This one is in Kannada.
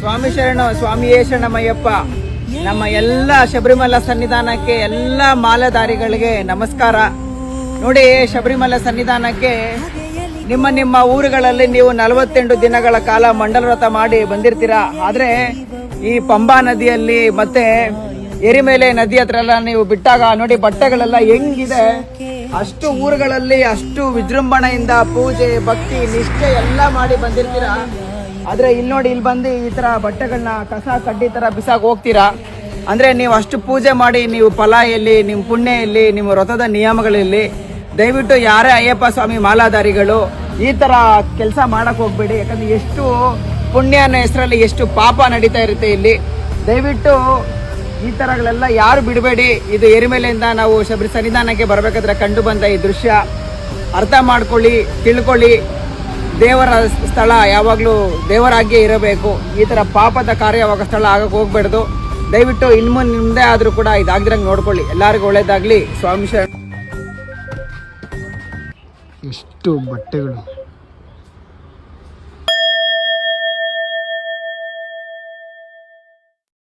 ಸ್ವಾಮಿ ಶರಣ, ಸ್ವಾಮಿಯೇ ಶರಣಮಯ್ಯಪ್ಪ. ನಮ್ಮ ಎಲ್ಲ ಶಬರಿಮಲ ಸನ್ನಿಧಾನಕ್ಕೆ, ಎಲ್ಲ ಮಾಲಧಾರಿಗಳಿಗೆ ನಮಸ್ಕಾರ. ನೋಡಿ, ಶಬರಿಮಲ ಸನ್ನಿಧಾನಕ್ಕೆ ನಿಮ್ಮ ನಿಮ್ಮ ಊರುಗಳಲ್ಲಿ ನೀವು ನಲವತ್ತೆಂಟು ದಿನಗಳ ಕಾಲ ಮಂಡಲ ವ್ರತ ಮಾಡಿ ಬಂದಿರ್ತೀರಾ? ಆದರೆ ಈ ಪಂಬಾ ನದಿಯಲ್ಲಿ ಮತ್ತೆ ಎರಿಮೇಲೆ ನದಿ ಹತ್ರ ಎಲ್ಲ ನೀವು ಬಿಟ್ಟಾಗ ನೋಡಿ, ಬಟ್ಟೆಗಳೆಲ್ಲ ಹೆಂಗಿದೆ. ಅಷ್ಟು ಊರುಗಳಲ್ಲಿ ಅಷ್ಟು ವಿಜೃಂಭಣೆಯಿಂದ ಪೂಜೆ, ಭಕ್ತಿ, ನಿಷ್ಠೆ ಎಲ್ಲ ಮಾಡಿ ಬಂದಿರ್ತೀರಾ? ಆದ್ರೆ ಇಲ್ಲಿ ನೋಡಿ ಇಲ್ಲಿ ಬಂದು ಈ ತರ ಬಟ್ಟೆಗಳನ್ನ ಕಸ ಕಡ್ಡಿ ತರ ಬಿಸಾಕ್ ಹೋಗ್ತೀರಾ? ಅಂದ್ರೆ ನೀವು ಅಷ್ಟು ಪೂಜೆ ಮಾಡಿ ನೀವು ಫಲ ಎಲ್ಲಿ ನಿಮ್ಮ ಪುಣ್ಯ ಎಲ್ಲಿ ನಿಮ್ಮ ವ್ರತದ ನಿಯಮಗಳಲ್ಲಿ, ದಯವಿಟ್ಟು ಯಾರೇ ಅಯ್ಯಪ್ಪ ಸ್ವಾಮಿ ಮಾಲಾಧಾರಿಗಳು ಈ ತರ ಕೆಲಸ ಮಾಡಕ್ ಹೋಗ್ಬೇಡಿ. ಯಾಕಂದ್ರೆ ಎಷ್ಟು ಪುಣ್ಯ ಅನ್ನೋ ಹೆಸರಲ್ಲಿ ಎಷ್ಟು ಪಾಪ ನಡೀತಾ ಇರುತ್ತೆ ಇಲ್ಲಿ. ದಯವಿಟ್ಟು ಈ ತರಗಳೆಲ್ಲ ಯಾರು ಬಿಡಬೇಡಿ. ಇದು ಎರಿಮೇಲೆಯಿಂದ ನಾವು ಶಬರಿ ಸನ್ನಿಧಾನಕ್ಕೆ ಬರಬೇಕಾದ್ರೆ ಕಂಡು ಬಂದ ಈ ದೃಶ್ಯ. ಅರ್ಥ ಮಾಡ್ಕೊಳ್ಳಿ, ತಿಳ್ಕೊಳ್ಳಿ. ದೇವರ ಸ್ಥಳ ಯಾವಾಗಲೂ ದೇವರಾಗಿಯೇ ಇರಬೇಕು. ಈ ಥರ ಪಾಪದ ಕಾರ್ಯ ಯಾವಾಗ ಸ್ಥಳ ಆಗಕ್ಕೆ ಹೋಗ್ಬಾರ್ದು. ದಯವಿಟ್ಟು ಇನ್ನು ನಿಮ್ಮದೇ ಆದರೂ ಕೂಡ ಇದಾಗ್ದಿರಂಗೆ ನೋಡ್ಕೊಳ್ಳಿ. ಎಲ್ಲರಿಗೂ ಒಳ್ಳೇದಾಗಲಿ. ಸ್ವಾಮಿ ಶರಣ. ಎಷ್ಟು ಬಟ್ಟೆಗಳು.